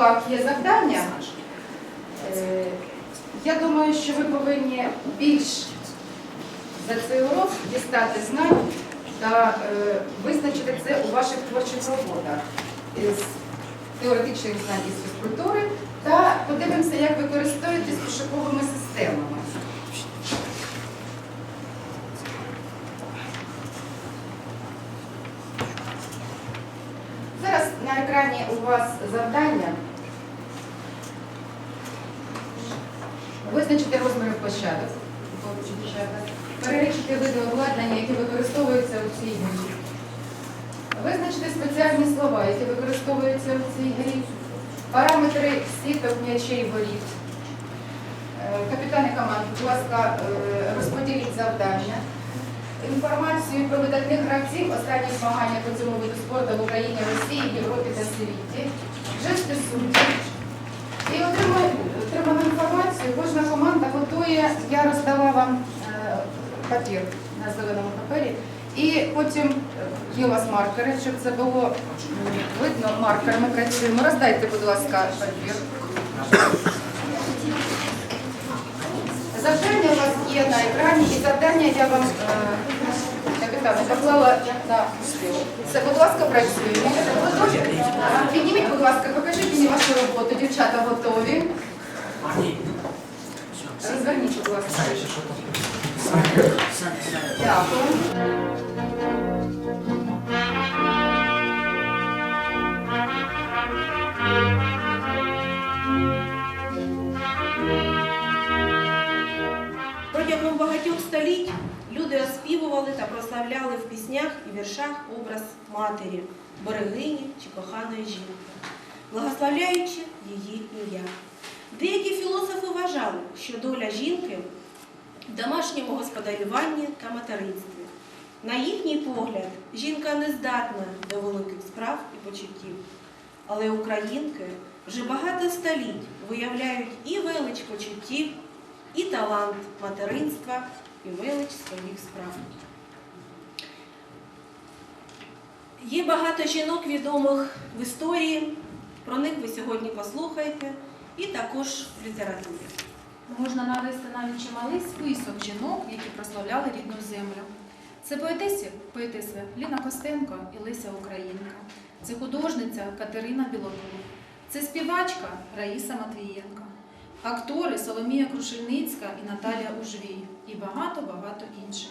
лавах є завдання. Е, Я думаю, що ви повинні більш за цей урок дістати знань та е, визначити це у ваших творчих роботах із теоретичних знань із фізкультури та подивимося, як ви користуєтесь пошуковими системами. Зараз на екрані у вас завдання. Визначити розміри площадок. Перелічити види обладнання, які використовуються у цій грі. Визначити спеціальні слова, які використовуються у цій грі. Параметри сіток, м'ячей, воріт. Е, Капітани команд, будь ласка, е, розподіліть завдання. Інформацію про видатних гравців останні змагання по цьому виду спорту в Україні, Росії, Європі та світі. Жести суддів. Інформацію, кожна команда готує, я роздала вам е, папір на зеленому папері. І потім е, є у вас маркери, щоб це було видно маркерами працюємо. Роздайте, будь ласка, папір. Завдання у вас є на екрані, і завдання я вам е, капітане поклала на стіл. Все, будь ласка, працюємо. Підніміть, будь ласка, покажіть мені вашу роботу. Дівчата готові. Розверніть, будь ласка. Протягом багатьох століть люди оспівували та прославляли в піснях і віршах образ матері, берегині чи коханої жінки, благословляючи її ім'я. Деякі філософи вважали, що доля жінки в домашньому господарюванні та материнстві. На їхній погляд, жінка не здатна до великих справ і почуттів. Але українки вже багато століть виявляють і велич почуттів, і талант материнства, і велич своїх справ. Є багато жінок відомих в історії, про них ви сьогодні послухаєте, і також в літературі. Можна навести навіть чималий список жінок, які прославляли рідну землю. Це поетеси, поетеси Ліна Костенко і Леся Українка. Це художниця Катерина Білокур. Це співачка Раїса Матвієнка. Актори Соломія Крушельницька і Наталія Ужвій і багато-багато інших.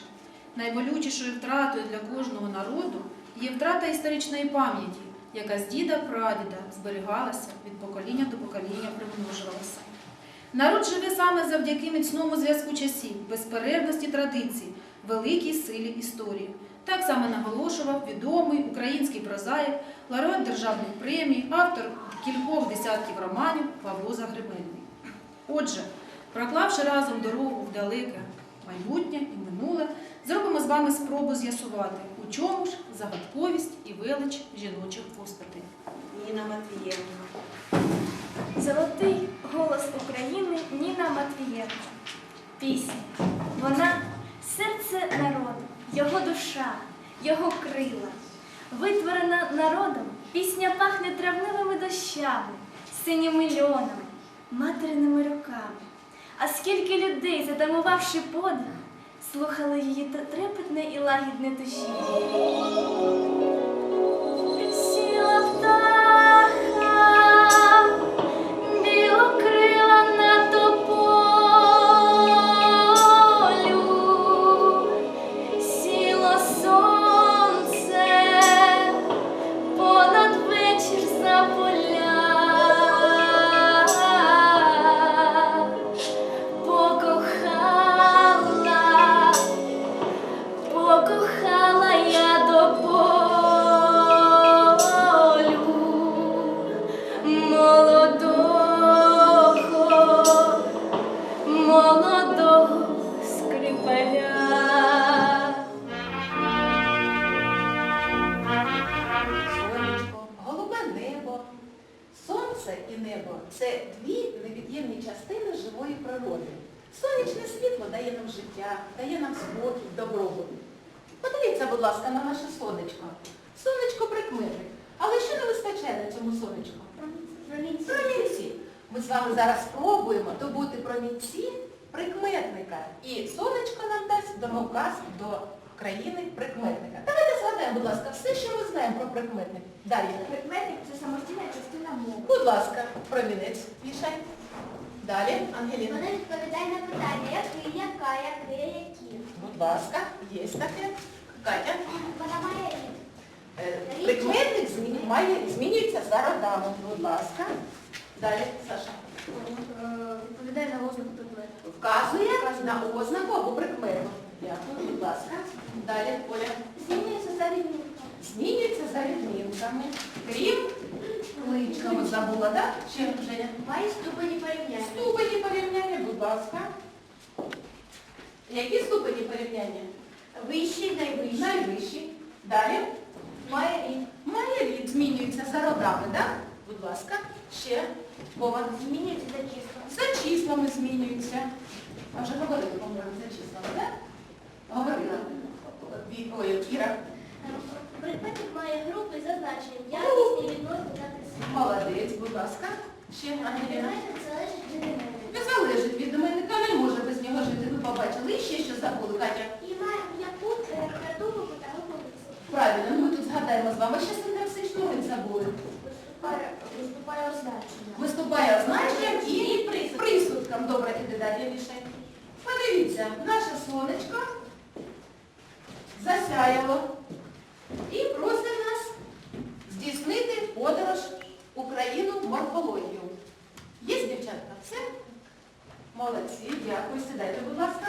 Найболючішою втратою для кожного народу є втрата історичної пам'яті, яка з діда прадіда зберігалася від покоління до покоління примножувалася. Народ живе саме завдяки міцному зв'язку часів, безперервності традицій, великій силі історії. Так саме наголошував відомий український прозаїк, лауреат державних премій, автор кількох десятків романів Павло Загребельний. Отже, проклавши разом дорогу в далеке майбутнє і минуле, зробимо з вами спробу з'ясувати, у чому ж загадковість і велич жіночих постатей. Ніна Матвієнко. Золотий голос України Ніна Матвієнко. Пісня. Вона серце народу, його душа, його крила. Витворена народом, пісня пахне травневими дощами, синіми льонами, материними руками. Скільки людей, затамувавши подих, слухали її трепетне і лагідне душі. Частини живої природи. Сонячне світло дає нам життя, дає нам спокій, добробут. Подивіться, будь ласка, на наше сонечко. Сонечко прикметник. Але що не вистачає на цьому сонечку? Промінці. Промінці. Ми з вами зараз спробуємо добути промінці прикметника. І сонечко нам дасть домовказ до країни прикметника. Давайте будь ласка, все, що ми знаємо про прикметник. Далі. Прикметник це самостійна частина мови. Будь ласка, промінець вішай. Далі, Ангеліна. Вона відповідає на питання, який, яка, яке, які. Будь ласка, є таке. Катя. Вона має рід. Е, Прикметник змін- має, змінюється за родами. Будь ласка. Далі, Саша. Відповідає на ознаку предмету. Вказує на ознаку або прикмету. Дякую, будь ласка. Далі, Оля. Змінюється за відмінком. Змінюється за відмінками. Крім кличного забула, так? Ще Женя? Має ступені порівняння. Ступені порівняння, будь ласка. Які ступені порівняння? Вищий, найвищий. Найвищі. Далі. Має рід. Має рід, змінюється за родами, так? Будь ласка. Ще. Вова. Змінюється за числом. За числами змінюються. А вже говорили, по-моєму, за числами, так? Говорила. Ой, Іра. Прикметник має групи зазначення, якісні відносини та тиси. Молодець, будь ласка. Ще Ангеліна. Прикметник залежить від іменника. Не залежить від іменника, не може без нього жити. Ви побачили. І ще що забули, Катя? І має м'яку тверду букву та. Правильно, ну ми тут згадаємо з вами, ще синтаксичну рим забули. Виступає, виступає означення. Виступає означенням і присудком. Добре, іди далі, Вішай. Подивіться, наше сонечко засяяло морфологію. Є, дівчатка? Все? Молодці, дякую. Сідайте, будь ласка.